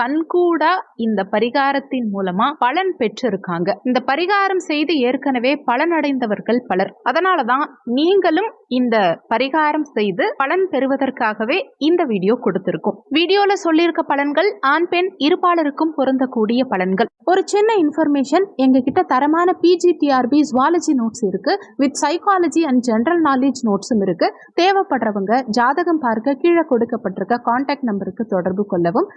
கண்கூடா இந்த பரிகாரத்தின் மூலமா பலன் பெற்றிருக்காங்க. இந்த பரிகாரம் செய்து ஏற்கனவே பலனடைந்தவர்கள் பலர். அதனாலதான் நீங்களும் இந்த பரிகாரம் செய்து பலன் பெறுவதற்காகவே இந்த வீடியோ கொடுத்திருக்கும். வீடியோல சொல்லியிருக்க பலன்கள் ஆண் பெண் இருப்பாளருக்கும் பொருந்தக்கூடிய பலன்கள். ஒரு சின்ன இன்ஃபர்மேஷன் எங்க கிட்ட தரமான பிஜிடிஆர்பி ஜுவாலஜி நோட்ஸ் இருக்கு. With psychology and general knowledge நோட்ஸும் இருக்கு. தேவைப்படுறவங்க ஜாதகம் பார்க்க கீழே கொடுக்கப்பட்டிருக்க காண்டாக்ட் நம்பருக்கு தொடர்பு கொள்ளவும்.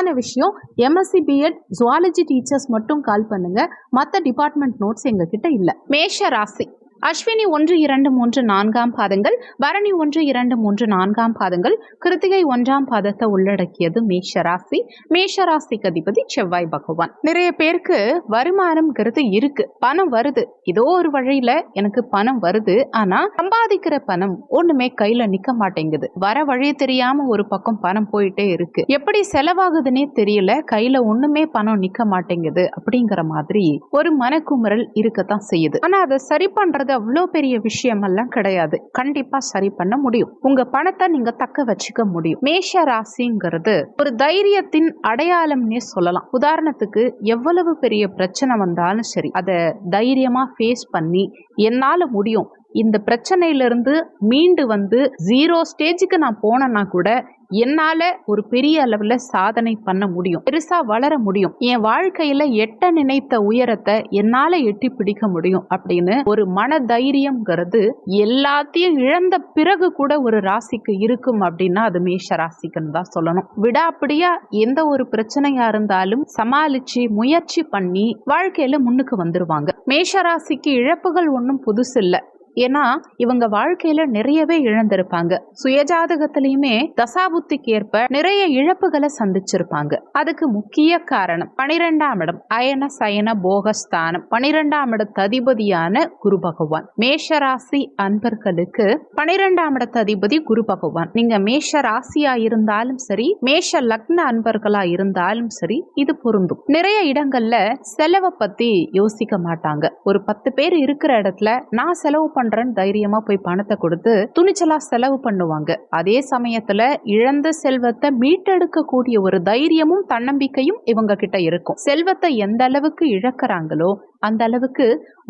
முக்கியமான விஷயம் எம்எஸ்சி பிஎட் ஜுவாலஜி டீச்சர்ஸ் மட்டும் கால் பண்ணுங்க. மற்ற டிபார்ட்மெண்ட் நோட்ஸ் எங்ககிட்ட இல்லை. இல்ல மேஷ ராசி அஸ்வினி ஒன்று இரண்டு மூன்று நான்காம் பாதங்கள் பரணி ஒன்று இரண்டு மூன்று நான்காம் பாதங்கள் கிருத்திகை ஒன்றாம் பாதத்தை உள்ளடக்கியது மேஷராசி மேஷராசி அதிபதி செவ்வாய் பகவான். நிறைய பேருக்கு வருமானம்ங்கிறது இருக்கு. பணம் வருது. ஏதோ ஒரு வழியில எனக்கு பணம் வருது. ஆனா சம்பாதிக்கிற பணம் ஒண்ணுமே கையில நிக்க மாட்டேங்குது. வர வழி தெரியாம ஒரு பக்கம் பணம் போயிட்டே இருக்கு. எப்படி செலவாகுதுன்னே தெரியல. கையில ஒண்ணுமே பணம் நிக்க மாட்டேங்குது. அப்படிங்கிற மாதிரி ஒரு மனக்குமுறல் இருக்கத்தான் செய்யுது. ஆனா அதை சரி பண்றது அவ்வளோ பெரிய விஷயம் எல்லாம் கிடையாது. கண்டிப்பா சரி பண்ண முடியும். உங்க பணத்தை நீங்க தக்க வச்சுக்க முடியும். மேஷ ராசிங்கிறது ஒரு தைரியத்தின் அடையாளம்னே சொல்லலாம். உதாரணத்துக்கு எவ்வளவு பெரிய பிரச்சனை வந்தாலும் சரி அதை தைரியமா ஃபேஸ் பண்ணி என்னால் முடியும். இந்த பிரச்சனையிலிருந்து மீண்டு வந்து ஜீரோ ஸ்டேஜுக்கு நான் போனேன்னா கூட என்னால ஒரு பெரிய அளவுல சாதனை பண்ண முடியும். பெருசா வளர முடியும். என் வாழ்க்கையில எட்ட நினைத்த உயரத்தை என்னால எட்டி பிடிக்க முடியும் அப்படின்னு ஒரு மன தைரியம்ங்கிறது எல்லாத்தையும் இழந்த பிறகு கூட ஒரு ராசிக்கு இருக்கும் அப்படின்னா அது மேஷ ராசிக்குன்னு தான் சொல்லணும். விடாப்படியா எந்த ஒரு பிரச்சனையா இருந்தாலும் சமாளிச்சு முயற்சி பண்ணி வாழ்க்கையில முன்னுக்கு வந்துருவாங்க. மேஷ ராசிக்கு இழப்புகள் ஒன்றும் புதுசு இல்லை ஏன்னா இவங்க வாழ்க்கையில நிறையவே இழந்திருப்பாங்க. சுயஜாதகத்திலயுமே தசாபுத்திக்கு ஏற்ப நிறைய இழப்புகளை சந்திச்சிருப்பாங்க. அதுக்கு முக்கிய காரணம் பனிரெண்டாம் இடம் அயன சயன போகஸ்தானம். பனிரெண்டாம் இடத்து அதிபதியான குரு பகவான். மேஷ ராசி அன்பர்களுக்கு பனிரெண்டாம் இடத்து அதிபதி குரு பகவான். நீங்க மேஷ ராசியா இருந்தாலும் சரி மேஷ லக்ன அன்பர்களா இருந்தாலும் சரி இது பொருந்தும். நிறைய இடங்கள்ல செலவை பத்தி யோசிக்க மாட்டாங்க. ஒரு பத்து பேர் இருக்கிற இடத்துல நான் செலவு பண்றேன்னு தைரியமா போய் பணத்தை கொடுத்து துணிச்சலா செலவு பண்ணுவாங்க. அதே சமயத்துல இழந்த செல்வத்தை மீட்டெடுக்கக்கூடிய ஒரு தைரியமும் தன்னம்பிக்கையும் இவங்க கிட்ட இருக்கும். செல்வத்தை எந்த அளவுக்கு இழக்கிறாங்களோ அந்த அளவுக்கு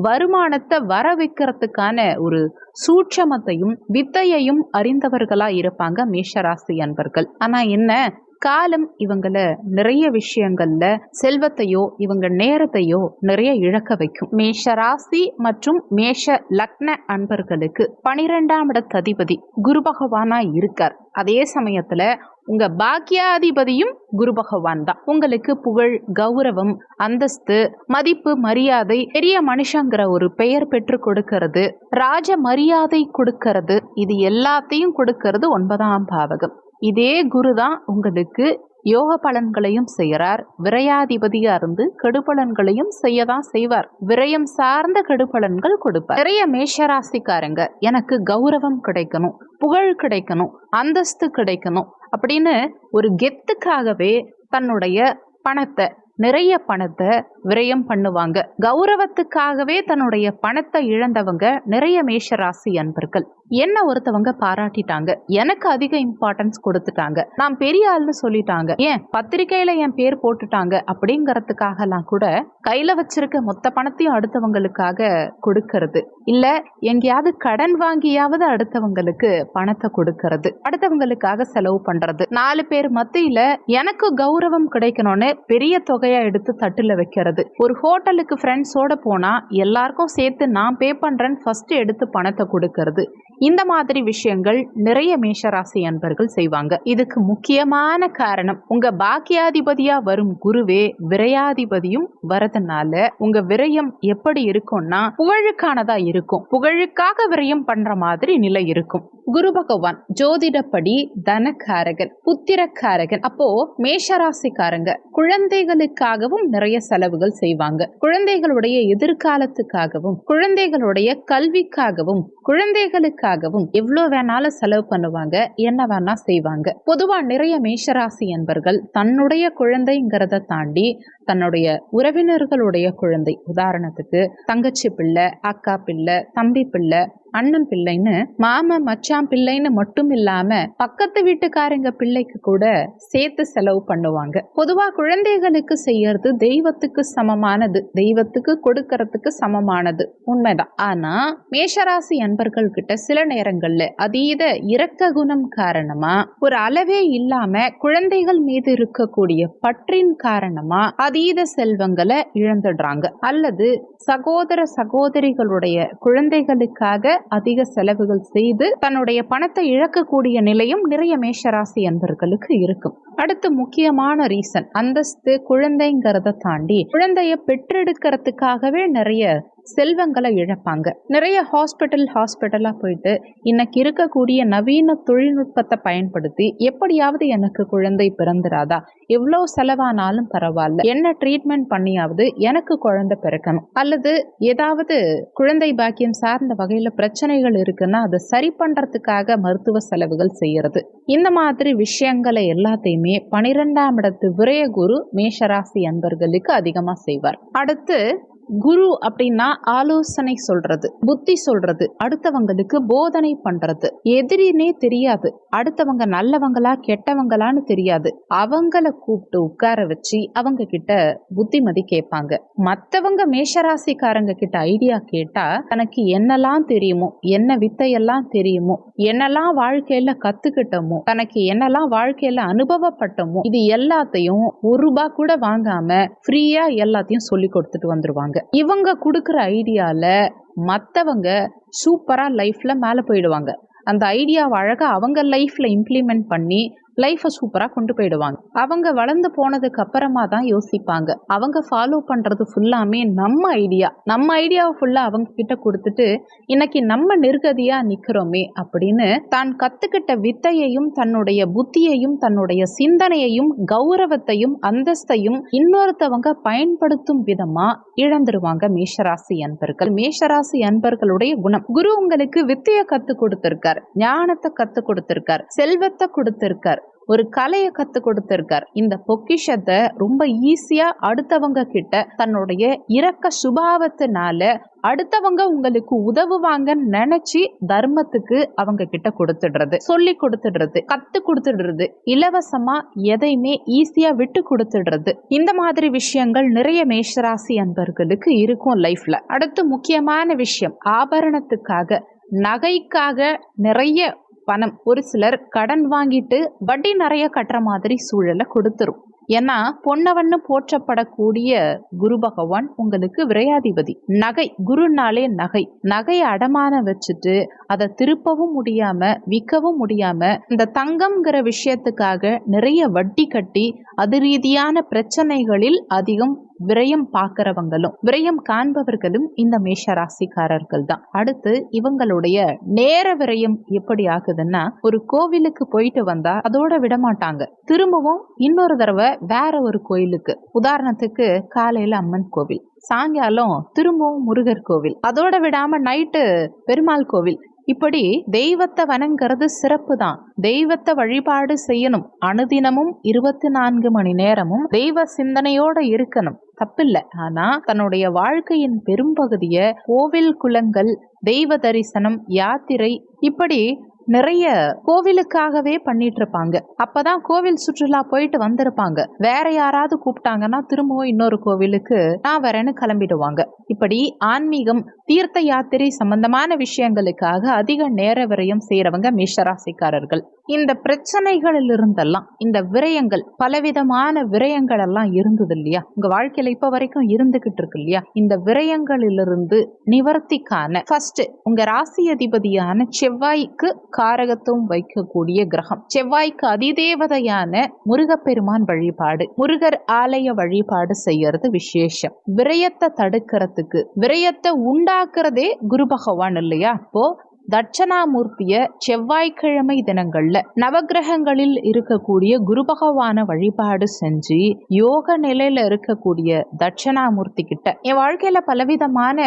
வருமானத்தை வர வைக்கிறதுக்கான ஒரு சூட்சமத்தையும் வித்தையையும் அறிந்தவர்களா இருப்பாங்க மேஷராசி அன்பர்கள். ஆனா என்ன? காலம் இவங்களை நிறைய விஷயங்கள்ல செல்வத்தையோ இவங்க நேரத்தையோ நிறைய இழக்க வைக்கும். மேஷ ராசி மற்றும் மேஷ லக்ன அன்பர்களுக்கு பனிரெண்டாம் இடத்து அதிபதி குரு பகவானா இருக்கார். அதே சமயத்துல உங்க பாக்கியாதிபதியும் குரு பகவான் தான். உங்களுக்கு புகழ் கௌரவம் அந்தஸ்து மதிப்பு மரியாதை பெரிய மனுஷங்கிற ஒரு பெயர் பெற்று கொடுக்கிறது ராஜ மரியாதை கொடுக்கிறது இது எல்லாத்தையும் கொடுக்கிறது ஒன்பதாம் பாவகம். இதே குரு தான் உங்களுக்கு யோக பலன்களையும் செய்கிறார் விரையாதிபதியா இருந்து கெடுபலன்களையும் செய்யதான் செய்வார். விரயம் சார்ந்த கெடுபலன்கள் கொடுப்பார். நிறைய மேஷராசிக்காரங்க எனக்கு கௌரவம் கிடைக்கணும் புகழ் கிடைக்கணும் அந்தஸ்து கிடைக்கணும் அப்படின்னு ஒரு கெத்துக்காகவே தன்னுடைய பணத்தை நிறைய பணத்தை விரயம் பண்ணுவாங்க. கௌரவத்துக்காகவே தன்னுடைய பணத்தை இழந்தவங்க நிறைய மேஷராசி அன்பர்கள். என்ன ஒருத்தவங்க பாராட்டிட்டாங்க? எனக்கு அதிக இம்பார்ட்டன்ஸ் கொடுத்துட்டாங்க. நான் பெரிய ஆள்னு சொல்லிட்டாங்க. ஏன்? பத்திரிகையில என் பேர் போட்டுட்டாங்க அப்படிங்கறதுக்காகலாம் கூட கையில வச்சிருக்க மொத்த பணத்தையும் அடுத்தவங்களுக்காக கொடுக்கறது. இல்ல எங்கேயாவது கடன் வாங்கியாவது அடுத்தவங்களுக்கு பணத்தை கொடுக்கறது. அடுத்தவங்களுக்காக செலவு பண்றது. நாலு பேர் மத்தியில எனக்கு கௌரவம் கிடைக்கணும்னு பெரிய தொகையா எடுத்து தட்டுல வைக்கிறது. ஒரு ஹோட்டலுக்கு ஃப்ரெண்ட்ஸோட போனா எல்லாருக்கும் சேர்த்து நான் பே பண்றேன்னு ஃபர்ஸ்ட் எடுத்து பணத்தை கொடுக்கறது. இந்த மாதிரி விஷயங்கள் நிறைய மேஷராசி அன்பர்கள் செய்வாங்க. இதுக்கு முக்கியமான காரணம் உங்க பாக்கியாதிபதியா வரும் குருவே விரையாதிபதியும் வரதுனால உங்க விரயம் எப்படி இருக்கும்னா புகழுக்கானதா இருக்கும். புகழுக்காக விரயம் பண்ற மாதிரி நிலை இருக்கும். குரு பகவான் ஜோதிடப்படி தனக்காரகன் புத்திரக்காரகன். அப்போ மேஷராசிக்காரங்க குழந்தைகளுக்காகவும் நிறைய செலவுகள் செய்வாங்க. குழந்தைகளுடைய எதிர்காலத்துக்காகவும் குழந்தைகளுடைய கல்விக்காகவும் குழந்தைகளுக்காக குழந்தைகளுக்காகவும் எவ்வளோ வேணாலும் செலவு பண்ணுவாங்க என்ன வேணா செய்வாங்க. பொதுவா நிறைய மேஷராசி என்பர்கள் தன்னுடைய குழந்தைங்கிறத தாண்டி தன்னுடைய உறவினர்களுடைய குழந்தை. உதாரணத்துக்கு தங்கச்சி பிள்ளை அக்கா பிள்ளை தம்பி பிள்ளை அண்ணன் பிள்ளைன்னு மாமா மச்சான் பிள்ளைன்னு மட்டும் இல்லாம பக்கத்து வீட்டுக்காரங்க பிள்ளைக்கு கூட சேர்த்து செலவு பண்ணுவாங்க. பொதுவா குழந்தைகளுக்கு செய்யறது தெய்வத்துக்கு சமமானது. தெய்வத்துக்கு கொடுக்கறதுக்கு சமமானது. உண்மைதான். ஆனா மேஷராசி அன்பர்கள் கிட்ட சில நேரங்கள்ல அதீத இரக்க குணம் காரணமா ஒரு அளவே இல்லாம குழந்தைகள் மீது இருக்கக்கூடிய பற்றின் காரணமா அதீத செல்வங்களை இழந்துடுறாங்க. அல்லது சகோதர சகோதரிகளுடைய குழந்தைகளுக்காக அதிக செலவுகள் செய்து தன்னுடைய பணத்தை இழக்கக்கூடிய நிலையும் நிறைய மேஷராசி அன்பர்களுக்கு இருக்கும். அடுத்து முக்கியமான ரீசன் அந்தஸ்து குழந்தைங்கிறத தாண்டி குழந்தைய பெற்றெடுக்கிறதுக்காகவே நிறைய செல்வங்களை இழப்பாங்க. நிறைய ஹாஸ்பிட்டல் ஹாஸ்பிட்டலாக போயிட்டு இன்னைக்கு இருக்கக்கூடிய நவீன தொழில்நுட்பத்தை பயன்படுத்தி எப்படியாவது எனக்கு குழந்தை பிறந்துராதா? எவ்வளோ செலவானாலும் பரவாயில்ல. என்ன ட்ரீட்மெண்ட் பண்ணியாவது எனக்கு குழந்தை பிறக்கணும். அல்லது ஏதாவது குழந்தை பாக்கியம் சார்ந்த வகையில் பிரச்சனைகள் இருக்குன்னா அதை சரி பண்ணுறதுக்காக மருத்துவ செலவுகள் செய்கிறது இந்த மாதிரி விஷயங்களை எல்லாத்தையுமே பனிரெண்டாம் இடத்து விரயகுரு மேஷராசி அன்பர்களுக்கு அதிகமாக செய்வார். அடுத்து குரு அப்படின்னா ஆலோசனை சொல்றது புத்தி சொல்றது அடுத்தவங்களுக்கு போதனை பண்றது. எதிரினே தெரியாது அடுத்தவங்க நல்லவங்களா கெட்டவங்களான்னு தெரியாது. அவங்கள கூப்பிட்டு உட்கார வச்சு அவங்க கிட்ட புத்திமதி கேட்பாங்க. மத்தவங்க மேஷராசிக்காரங்க கிட்ட ஐடியா கேட்டா தனக்கு என்னெல்லாம் தெரியுமோ என்ன வித்தையெல்லாம் தெரியுமோ என்னெல்லாம் வாழ்க்கையில கத்துக்கிட்டோமோ தனக்கு என்னெல்லாம் வாழ்க்கையில அனுபவப்பட்டோமோ இது எல்லாத்தையும் ஒரு ரூபா கூட வாங்காம ஃப்ரீயா எல்லாத்தையும் சொல்லி கொடுத்துட்டு வந்துருவாங்க. இவங்க கொடுக்குற ஐடியால மற்றவங்க சூப்பராக லைஃப்பில் மேலே போயிடுவாங்க. அந்த ஐடியாவை அழகாக அவங்க லைஃப்பில் இம்ப்ளிமெண்ட் பண்ணி லைஃப்பை சூப்பராக கொண்டு போயிடுவாங்க. அவங்க வளர்ந்து போனதுக்கு அப்புறமா தான் யோசிப்பாங்க. அவங்க ஃபாலோ பண்ணுறது ஃபுல்லாமே நம்ம ஐடியா நம்ம ஐடியாவை ஃபுல்லாக அவங்க கிட்ட கொடுத்துட்டு இன்னைக்கு நம்ம நிர்கதியாக நிற்கிறோமே அப்படின்னு தான் கற்றுக்கிட்ட வித்தையையும் தன்னுடைய புத்தியையும் தன்னுடைய சிந்தனையையும் கௌரவத்தையும் அந்தஸ்தையும் இன்னொருத்தவங்க பயன்படுத்தும் விதமாக இழந்துருவாங்க மேஷராசி அன்பர்கள். மேஷராசி அன்பர்களுடைய குணம். குரு உங்களுக்கு வித்தையை கற்றுக் கொடுத்துருக்கார். ஞானத்தை கற்றுக் கொடுத்துருக்கார். செல்வத்தை கொடுத்துருக்கார். ஒரு கலையை கத்து கொடுத்திருக்கார். இந்த பொக்கிஷத்தை ரொம்ப ஈஸியா அடுத்தவங்க கிட்ட தன்னுடைய இரக்க சுபாவத்தினால அடுத்தவங்க உங்களுக்கு உதவுவாங்கன்னு நினைச்சு தர்மத்துக்கு அவங்க கிட்ட கொடுத்துடுறது. சொல்லி கொடுத்துடுறது கத்து கொடுத்துடுறது இலவசமா எதையுமே ஈஸியா விட்டு கொடுத்துடுறது. இந்த மாதிரி விஷயங்கள் நிறைய மேஷராசி அன்பர்களுக்கு இருக்கும் லைஃப்ல அடுத்து முக்கியமான விஷயம் ஆபரணத்துக்காக நகைக்காக நிறைய பணம். ஒரு சிலர் கடன் வாங்கிட்டு வட்டி நிறைய கட்டுற மாதிரி சூழலை கொடுத்துரும். ஏன்னா பொன்னவன்னு போற்றப்படக்கூடிய குரு பகவான் உங்களுக்கு விரையாதிபதி. நகை குருனாலே நகை. நகையை அடமான வச்சுட்டு அதை திருப்பவும் முடியாம விற்கவும் முடியாம இந்த தங்கம்ங்கிற விஷயத்துக்காக நிறைய வட்டி கட்டி அது ரீதியான பிரச்சனைகளில் அதிகம் விரயம் பார்க்கிறவங்களும் விரயம் காண்பவர்களும் இந்த மேஷ ராசிக்காரர்கள் தான் அடுத்து இவங்களுடைய நேர விரயம் எப்படி ஆகுதுன்னா ஒரு கோவிலுக்கு போயிட்டு வந்தா அதோட விட மாட்டாங்க திரும்பவும் இன்னொரு தடவை வேற ஒரு கோயிலுக்கு. உதாரணத்துக்கு காலையில அம்மன் கோவில். சாயங்காலம் திரும்பவும் முருகர் கோவில். அதோட விடாம நைட்டு பெருமாள் கோவில். இப்படி தெய்வத்தை வணங்கிறது சிறப்பு தான் தெய்வத்தை வழிபாடு செய்யணும். அனுதினமும் இருபத்தி நான்கு மணி நேரமும் தெய்வ சிந்தனையோட இருக்கணும். தப்பில்லை. ஆனா தன்னுடைய வாழ்க்கையின் பெரும்பகுதியை கோவில் குலங்கள் தெய்வ தரிசனம் யாத்திரை இப்படி நிறைய கோவிலுக்காகவே பண்ணிட்டு இருப்பாங்க அப்பதான் கோவில் சுற்றுலா போயிட்டு வந்திருப்பாங்க. வேற யாராவது கூப்பிட்டாங்கன்னா திரும்பவும் இன்னொரு கோவிலுக்கு நான் வரேன்னு கிளம்பிடுவாங்க. இப்படி ஆன்மீகம் தீர்த்த யாத்திரை சம்பந்தமான விஷயங்களுக்காக அதிக நேர விரயம் செய்யறவங்க மேஷராசிக்காரர்கள். இந்த பிரச்சனைகளில் இருந்தெல்லாம் இந்த விரயங்கள் பலவிதமான விரயங்கள் எல்லாம் இருந்தது இல்லையா? உங்க வாழ்க்கையில இப்ப வரைக்கும் இருந்துகிட்டு இருக்கு இல்லையா? இந்த விரயங்களிலிருந்து நிவர்த்திக்கான ஃபர்ஸ்ட் உங்க ராசி அதிபதியான செவ்வாய்க்கு காரகத்தும் வைக்கக்கூடிய கிரகம். செவ்வாய்க்கு அதிதேவதையான முருகப்பெருமான் வழிபாடு முருகர் ஆலய வழிபாடு செய்யறது விசேஷம். விரயத்தை தடுக்கிறதுக்கு விரயத்தை உண்டாக்குறதே குரு பகவான் இல்லையா? அப்போ தட்சணாமூர்த்திய செவ்வாய்க்கிழமை தினங்கள்ல நவகிரகங்களில் இருக்கக்கூடிய குரு பகவான வழிபாடு செஞ்சு யோக நிலையில இருக்கக்கூடிய தட்சணாமூர்த்தி கிட்ட என் வாழ்க்கையில பலவிதமான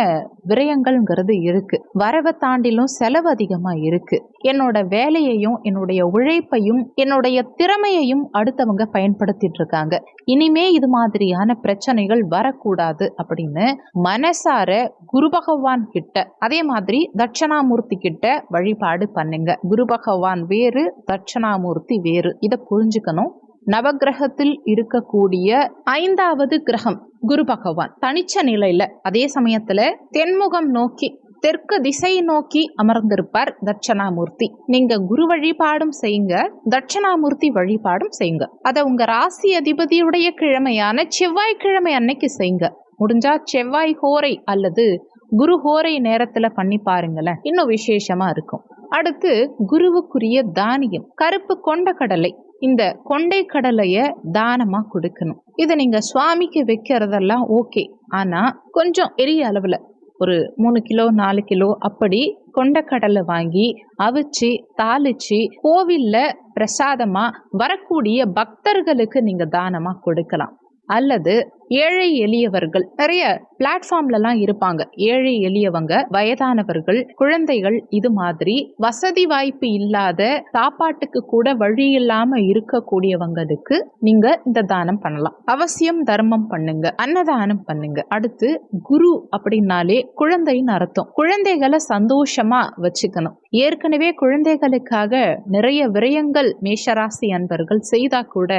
விரயங்கள்ங்கிறது இருக்கு. வரவை தாண்டிலும் செலவு அதிகமா இருக்கு. என்னோட வேலையையும் என்னுடைய உழைப்பையும் என்னுடைய திறமையையும் அடுத்தவங்க பயன்படுத்திட்டு இருக்காங்க. இனிமே இது மாதிரியான பிரச்சனைகள் வரக்கூடாது அப்படின்னு மனசார குரு பகவான் கிட்ட அதே மாதிரி தட்சணாமூர்த்தி கிட்ட வழிபாடு பண்ணுங்க. குரு பகவான் வேறு தட்சணாமூர்த்தி வேறு. இதை புரிஞ்சுக்கணும். நவகிரகத்தில் இருக்கக்கூடிய ஐந்தாவது கிரகம் குரு பகவான். தனிச்ச நிலையில அதே சமயத்துல தென்முகம் நோக்கி தெற்கு திசை நோக்கி அமர்ந்திருப்பார் தட்சணாமூர்த்தி. நீங்க குரு வழிபாடும் செய்யுங்க தட்சணாமூர்த்தி வழிபாடும் செய்யுங்க. அதை உங்க ராசி அதிபதியுடைய கிழமையான செவ்வாய்க்கிழமை அன்னைக்கு செய்யுங்க. முடிஞ்சா செவ்வாய் ஹோரை அல்லது குரு ஹோரை நேரத்துல பண்ணி பாருங்களேன். இன்னும் விசேஷமா இருக்கும். அடுத்து குருவுக்குரிய தானியம் கருப்பு கொண்ட கடலை. இந்த கொண்டை கடலைய தானமா கொடுக்கணும். இதை நீங்க சுவாமிக்கு வைக்கிறதெல்லாம் ஓகே. ஆனா கொஞ்சம் பெரிய அளவுல ஒரு மூணு கிலோ நாலு கிலோ அப்படி கொண்டக்கடலை வாங்கி அவிச்சு தாளிச்சு கோவில்ல பிரசாதமா வரக்கூடிய பக்தர்களுக்கு நீங்க தானமா கொடுக்கலாம். அல்லது ஏழை எளியவர்கள் நிறைய பிளாட்ஃபார்ம்லலாம் இருப்பாங்க. ஏழை எளியவங்க வயதானவர்கள் குழந்தைகள் இது மாதிரி வசதி வாய்ப்பு இல்லாத சாப்பாட்டுக்கு கூட வழி இல்லாம இருக்கக்கூடியவங்களுக்கு நீங்க இந்த தானம் பண்ணலாம். அவசியம் தர்மம் பண்ணுங்க அன்னதானம் பண்ணுங்க. அடுத்து குரு அப்படின்னாலே குழந்தைன்னு அர்த்தம். குழந்தைகளை சந்தோஷமா வச்சுக்கணும். ஏற்கனவே குழந்தைகளுக்காக நிறைய விரயங்கள் மேஷராசி அன்பர்கள் செய்தா கூட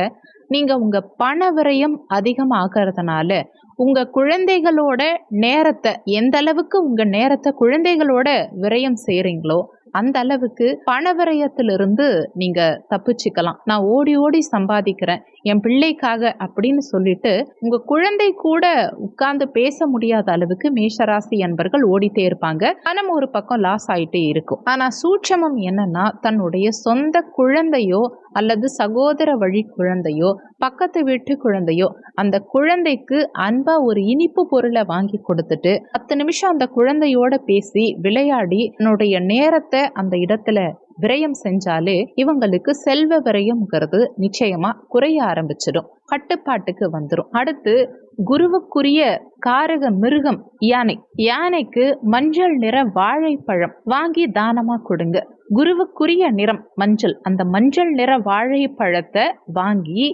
நீங்கள் உங்கள் பண விரயம் அதிகமாகறதுனால உங்கள் குழந்தைகளோட நேரத்தை எந்த அளவுக்கு உங்கள் நேரத்தை குழந்தைகளோட விரயம் செய்கிறீங்களோ அந்த அளவுக்கு பண விரயத்திலிருந்து நீங்கள் தப்பிச்சுக்கலாம். நான் ஓடி ஓடி சம்பாதிக்கிறேன். என் பிள்ளைக்காக அப்படின்னு சொல்லிட்டு உங்க குழந்தை கூட உட்கார்ந்து பேச முடியாத அளவுக்கு மேஷராசி அன்பர்கள் ஓடிட்டே இருப்பாங்க. பணம் ஒரு பக்கம் லாஸ் ஆயிட்டே இருக்கும். ஆனா சூட்சமம் என்னன்னா தன்னுடைய சொந்த குழந்தையோ அல்லது சகோதர வழி குழந்தையோ பக்கத்து வீட்டு குழந்தையோ அந்த குழந்தைக்கு அன்பா ஒரு இனிப்பு பொருளை வாங்கி கொடுத்துட்டு பத்து நிமிஷம் அந்த குழந்தையோட பேசி விளையாடி தன்னுடைய நேரத்தை அந்த இடத்துல விரயம் செஞ்சாலே இவங்களுக்கு செல்வ விரயம்ங்கிறது நிச்சயமா குறைய ஆரம்பிச்சிடும். கட்டுப்பாட்டுக்கு வந்துடும் அடுத்து குருவுக்குரிய காரக மிருகம் யானை. யானைக்கு மஞ்சள் நிற வாழைப்பழம் வாங்கி தானமா கொடுங்க. குருவுக்குரிய நிறம் மஞ்சள். அந்த மஞ்சள் நிற வாழைப்பழத்தை வாங்கி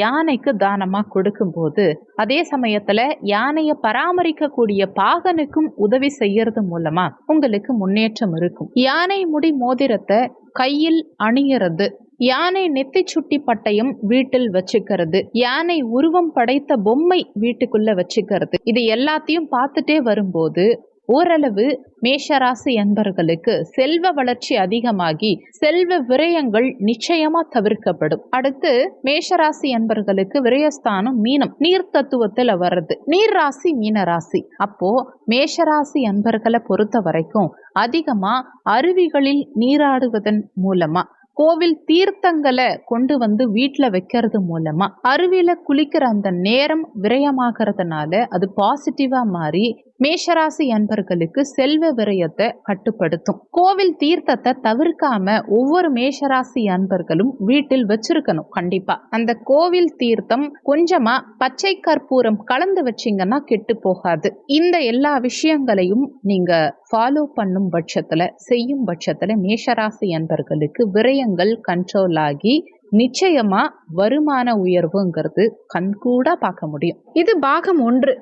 யானைக்கு தானமா கொடுக்கும்போது அதே சமயத்துல யானையை பராமரிக்கக்கூடிய பாகனுக்கும் உதவி செய்யறது மூலமா உங்களுக்கு முன்னேற்றம் இருக்கும். யானை முடி மோதிரத்தை கையில் அணியறது யானை நெத்தி சுட்டி பட்டயம் வீட்டில் வச்சுக்கிறது. யானை உருவம் படைத்த பொம்மை வீட்டுக்குள்ள வச்சுக்கிறது. இது எல்லாத்தையும் பார்த்துட்டே வரும்போது ஓரளவு மேஷராசி என்பர்களுக்கு செல்வ வளர்ச்சி அதிகமாகி செல்வ விரயங்கள் நிச்சயமா தவிர்க்கப்படும். அடுத்து மேஷராசி என்பர்களுக்கு விரயஸ்தானம் மீனம் நீர் தத்துவத்துல வர்றது. நீர் ராசி மீன ராசி. அப்போ மேஷராசி என்பர்களை பொறுத்த வரைக்கும் அதிகமா அருவிகளில் நீராடுவதன் மூலமா கோவில் தீர்த்தங்களை கொண்டு வந்து வீட்டில் வைக்கிறது மூலமா அருவியில குளிக்கிற அந்த நேரம் விரயமாகறதுனால அது பாசிட்டிவா மாறி மேஷராசி அன்பர்களுக்கு செல்வ விரயத்தை கட்டுப்படுத்தும். கோவில் தீர்த்தத்தை தவிர்க்காம ஒவ்வொரு மேஷராசி அன்பர்களும் வீட்டில் வச்சிருக்கணும் கண்டிப்பா. அந்த கோவில் தீர்த்தம் கொஞ்சமா பச்சை கற்பூரம் கலந்து வச்சீங்கன்னா கெட்டு போகாது. இந்த எல்லா விஷயங்களையும் நீங்க ஃபாலோ பண்ணும் பட்சத்துல செய்யும் பட்சத்துல மேஷராசி அன்பர்களுக்கு விரயங்கள் கண்ட்ரோல் ஆகி நிச்சயமா வருமான உயர்வுங்கிறது கண்கூட பார்க்க முடியும். இது பாகம் ஒன்று.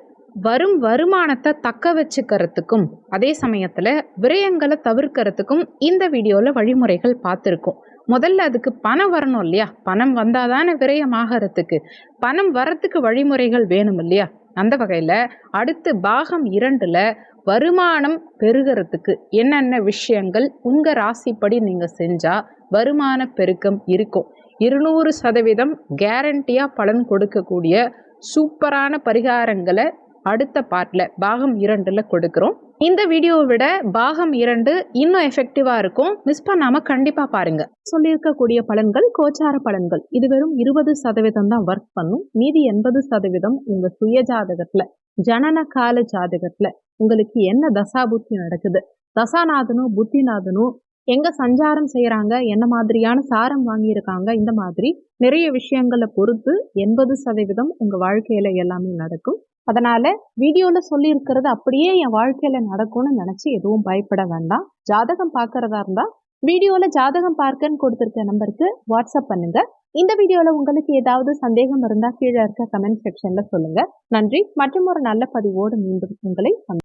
வரும் வருமானத்தை தக்க வச்சுக்கிறதுக்கும் அதே சமயத்தில் விரயங்களை தவிர்க்கிறதுக்கும் இந்த வீடியோவில் வழிமுறைகள் பார்த்துருக்கோம். முதல்ல அதுக்கு பணம் வரணும் இல்லையா? பணம் வந்தால் தானே விரயமாகறதுக்கு. பணம் வரத்துக்கு வழிமுறைகள் வேணும் இல்லையா? அந்த வகையில் அடுத்து பாகம் இரண்டில் வருமானம் பெருகிறதுக்கு என்னென்ன விஷயங்கள் உங்கள் ராசிப்படி நீங்கள் செஞ்சால் வருமான பெருக்கம் இருக்கும். இருநூறு சதவீதம் கேரண்டியாக பலன் கொடுக்கக்கூடிய சூப்பரான பரிகாரங்களை அடுத்த பார்ட்டில் பாகம் இரண்டில் கொடுக்குறோம். இந்த வீடியோவை விட பாகம் இரண்டு இன்னும் எஃபெக்டிவாக இருக்கும். மிஸ் பண்ணாமல் கண்டிப்பாக பாருங்கள் சொல்லியிருக்கக்கூடிய பலன்கள் கோச்சார பலன்கள். இது வெறும் இருபது சதவீதம் தான் ஒர்க் பண்ணும். மீதி எண்பது சதவீதம் உங்கள் சுய ஜாதகத்தில் ஜனன கால ஜாதகத்தில் உங்களுக்கு என்ன தசாபுத்தி நடக்குது? தசாநாதனும் புத்திநாதனும் எங்கே சஞ்சாரம் செய்கிறாங்க என்ன மாதிரியான சாரம் வாங்கியிருக்காங்க? இந்த மாதிரி நிறைய விஷயங்களை பொறுத்து எண்பது சதவீதம் உங்கள் வாழ்க்கையில் எல்லாமே நடக்கும். அதனால வீடியோல சொல்லி இருக்கிறது அப்படியே என் வாழ்க்கையில நடக்கும்னு நினைச்சு எதுவும் பயப்பட வேண்டாம். ஜாதகம் பார்க்கறதா இருந்தா வீடியோல ஜாதகம் பார்க்கன்னு கொடுத்துருக்க நம்பருக்கு வாட்ஸ்அப் பண்ணுங்க. இந்த வீடியோல உங்களுக்கு ஏதாவது சந்தேகம் இருந்தா கீழே இருக்க கமெண்ட் செக்ஷன்ல சொல்லுங்க. நன்றி. மற்றும் ஒரு நல்ல பதிவோடு மீண்டும் உங்களை